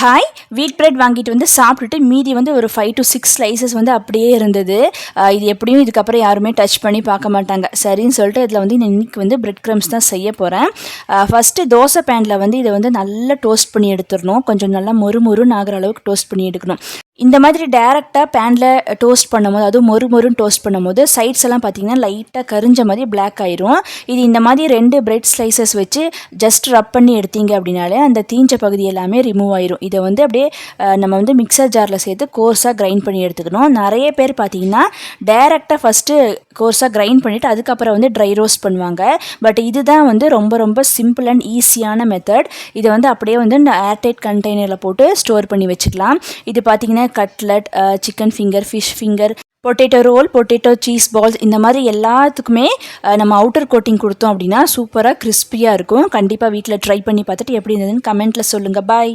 Hi wheat bread வாங்கிட்டு வந்து சாப்பிட்டுட்டு மீதி வந்து ஒரு ஃபைவ் டு சிக்ஸ் ஸ்லைசஸ் வந்து அப்படியே இருந்தது. இது எப்படியும் இதுக்கப்புறம் யாருமே டச் பண்ணி பார்க்க மாட்டாங்க. சரின்னு சொல்லிட்டு இதில் வந்து இன்னைக்கு வந்து பிரெட் க்ரம்ஸ் தான் செய்ய போகிறேன் ஃபஸ்ட்டு தோசை பேனில் வந்து இதை வந்து நல்லா டோஸ்ட் பண்ணி எடுத்துடணும். கொஞ்சம் நல்லா மொறு மொறுன்னு ஆகிற அளவுக்கு டோஸ்ட் பண்ணி எடுக்கணும். இந்த மாதிரி டேரெக்டாக பேனில் டோஸ்ட் பண்ணும்போது அதுவும் மொறு மொறுன்னு டோஸ்ட் பண்ணும்போது சைட்ஸ் எல்லாம் பார்த்தீங்கன்னா லைட்டாக கரிஞ்ச மாதிரி பிளாக் ஆயிரும். இது இந்த மாதிரி ரெண்டு பிரெட் ஸ்லைசஸ் வச்சு ஜஸ்ட் ரப் பண்ணி எடுத்தீங்க அப்படின்னாலே அந்த தீஞ்ச பகுதி எல்லாமே ரிமூவ் ஆயிரும். இதை வந்து அப்படியே நம்ம வந்து மிக்சர் ஜாரில் சேர்த்து கோர்ஸாக கிரைண்ட் பண்ணி எடுத்துக்கணும். நிறைய பேர் பார்த்தீங்கன்னா டேரெக்டாக ஃபஸ்ட்டு கோர்ஸாக கிரைண்ட் பண்ணிவிட்டு அதுக்கப்புறம் வந்து ட்ரை ரோஸ்ட் பண்ணுவாங்க. பட் இதுதான் வந்து ரொம்ப ரொம்ப சிம்பிள் அண்ட் ஈஸியான மெத்தட் இதை வந்து அப்படியே வந்து ஏர்டைட் கண்டெய்னரில் போட்டு ஸ்டோர் பண்ணி வச்சுக்கலாம். இது பார்த்தீங்கன்னா cutlet chicken finger fish finger potato roll potato cheese balls இந்த மாதிரி எல்லாத்துக்குமே நம்ம அவுட்டர் கோட்டிங் கொடுத்தோம் அப்படின்னா சூப்பராக கிறிஸ்பியாக இருக்கும். கண்டிப்பாக வீட்டில் ட்ரை பண்ணி பார்த்துட்டு எப்படி இருந்ததுன்னு கமெண்ட்டில் சொல்லுங்கள் பாய்